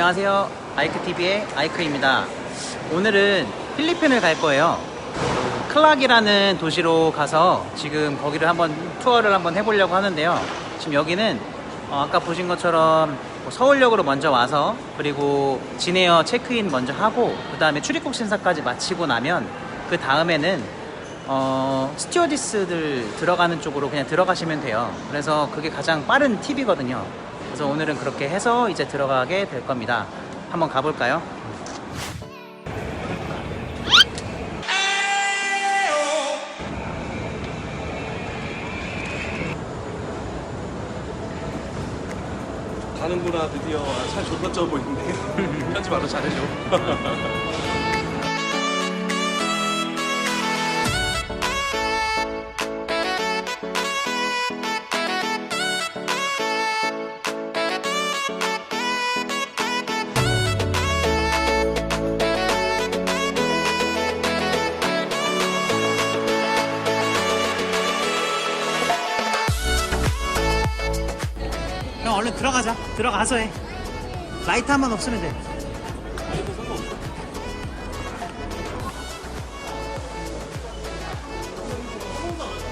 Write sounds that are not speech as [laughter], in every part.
안녕하세요. 아이크TV의 아이크입니다. 오늘은 필리핀을 갈 거예요. 클락이라는 도시로 가서 지금 거기를 한번 투어를 한번 해보려고 하는데요. 지금 여기는 어, 아까 보신 것처럼 뭐 서울역으로 먼저 와서 그리고 진에어 체크인 먼저 하고 그 다음에 출입국 심사까지 마치고 나면 그 다음에는 어, 스튜어디스들 들어가는 쪽으로 그냥 들어가시면 돼요. 그래서 그게 가장 빠른 팁이거든요. 그래서 오늘은 그렇게 해서 이제 들어가게 될 겁니다. 한번 가볼까요? 가는구나 드디어 아, 잘 줬었죠 보이는데 편집 바로 잘해줘 [laughs] 형 얼른 들어가자. 들어가서 해. 라이트 한 번 없으면 돼.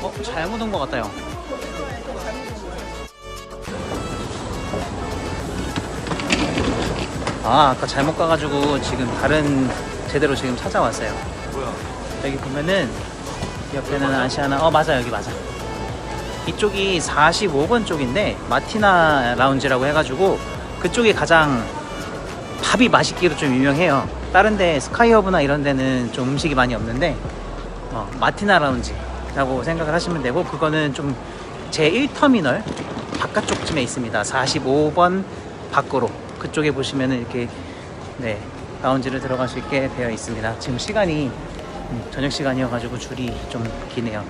어, 잘못 온 것 같다, 형. 아, 아까 잘못 가가지고 지금 다른 제대로 지금 찾아왔어요. 뭐야 여기 보면은 옆에는 아시아나, 어, 맞아, 여기 맞아. 이쪽이 45번 쪽인데 마티나 라운지라고 해가지고 그쪽이 가장 밥이 맛있기로 좀 유명해요. 다른데 스카이허브나 이런 데는 좀 음식이 많이 없는데 어, 마티나 라운지라고 생각을 하시면 되고 그거는 좀 제 1터미널 바깥쪽쯤에 있습니다. 45번 밖으로 그쪽에 보시면은 이렇게 네 라운지를 들어갈 수 있게 되어 있습니다. 지금 시간이 음, 저녁 시간이어가지고 줄이 좀 기네요.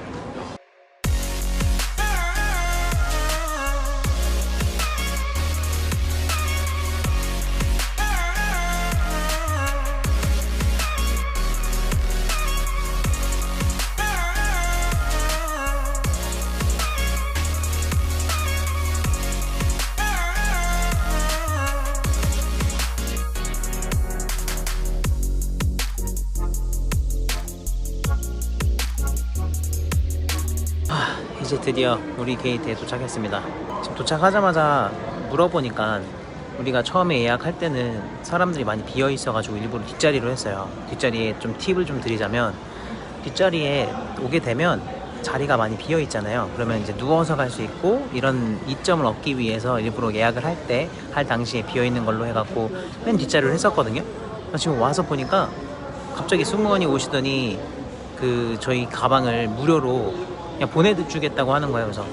이제 드디어 우리 게이트에 도착했습니다. 지금 도착하자마자 물어보니까 우리가 처음에 예약할 때는 사람들이 많이 비어 있어가지고 일부러 뒷자리로 했어요. 뒷자리에 좀 팁을 좀 드리자면 뒷자리에 오게 되면 자리가 많이 비어 있잖아요. 그러면 이제 누워서 갈 수 있고 이런 이점을 얻기 위해서 일부러 예약을 할 때할 당시에 비어 있는 걸로 해갖고 맨 뒷자리를 했었거든요. 지금 와서 보니까 갑자기 승무원이 오시더니 그 저희 가방을 무료로 그냥 보내주겠다고 하는 거예요. 그래서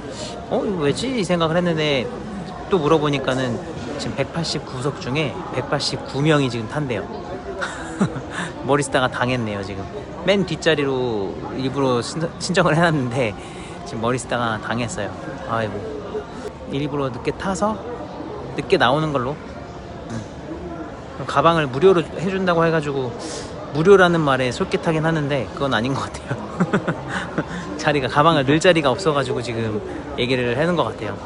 어 왜지 이 생각을 했는데 또 물어보니까는 지금 189석 중에 189명이 지금 탄대요. [laughs] 머리 쓰다가 당했네요 지금. 맨 뒷자리로 일부러 신- 신청을 해놨는데 지금 머리 쓰다가 당했어요. 아이고 일부러 늦게 타서 늦게 나오는 걸로. 음. 가방을 무료로 해준다고 해가지고 무료라는 말에 솔깃하긴 하는데 그건 아닌 것 같아요. [laughs] 자리가 가방을 넣을 자리가 없어가지고 지금 얘기를 하는 것 같아요.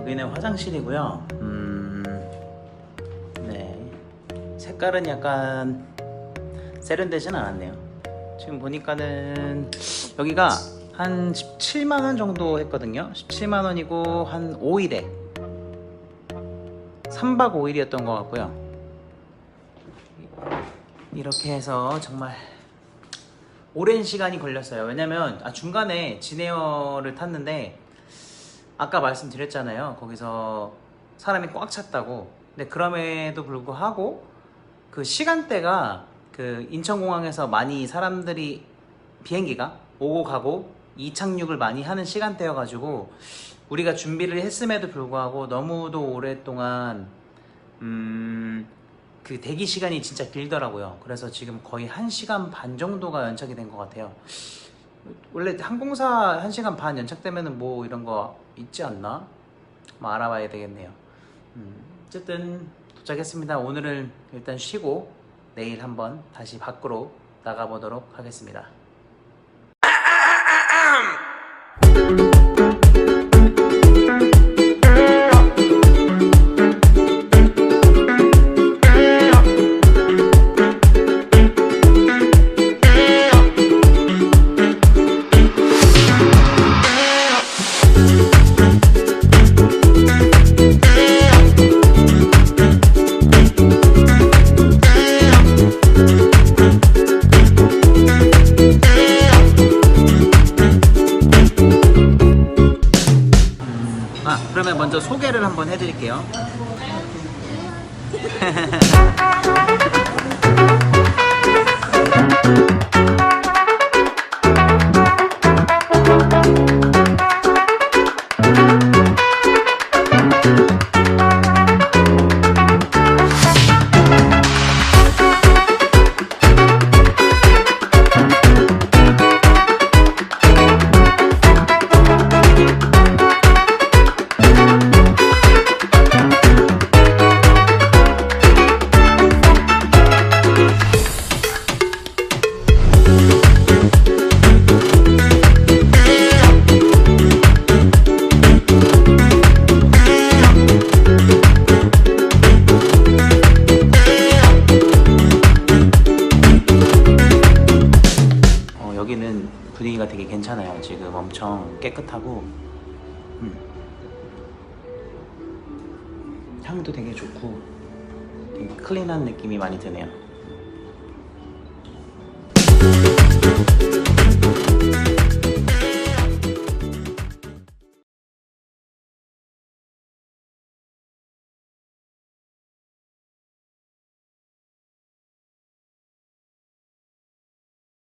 여기는 화장실이고요. 색깔은 약간 세련되진 않았네요. 지금 보니까는 여기가 한 17만 원 정도 했거든요. 17만 원이고 한 5일에 3박 5일이었던 것 같고요. 이렇게 해서 정말 오랜 시간이 걸렸어요. 왜냐면 아, 중간에 진에어를 탔는데 아까 말씀드렸잖아요. 거기서 사람이 꽉 찼다고. 근데 그럼에도 불구하고 그 시간대가 그 인천공항에서 많이 사람들이 비행기가 오고 가고 이착륙을 많이 하는 시간대여가지고 우리가 준비를 했음에도 불구하고 너무도 오랫동안 음, 그 대기 시간이 진짜 길더라고요. 그래서 지금 거의 1시간 반 정도가 연착이 된 것 같아요. 원래 항공사 1시간 반 연착되면은 뭐 이런 거 있지 않나? 뭐 알아봐야 되겠네요. 음, 어쨌든 도착했습니다. 오늘은 일단 쉬고 내일 한번 다시 밖으로 나가보도록 하겠습니다. 한번 해드릴게요. [laughs] 깨끗하고 음. 향도 되게 좋고 되게 클린한 느낌이 많이 드네요.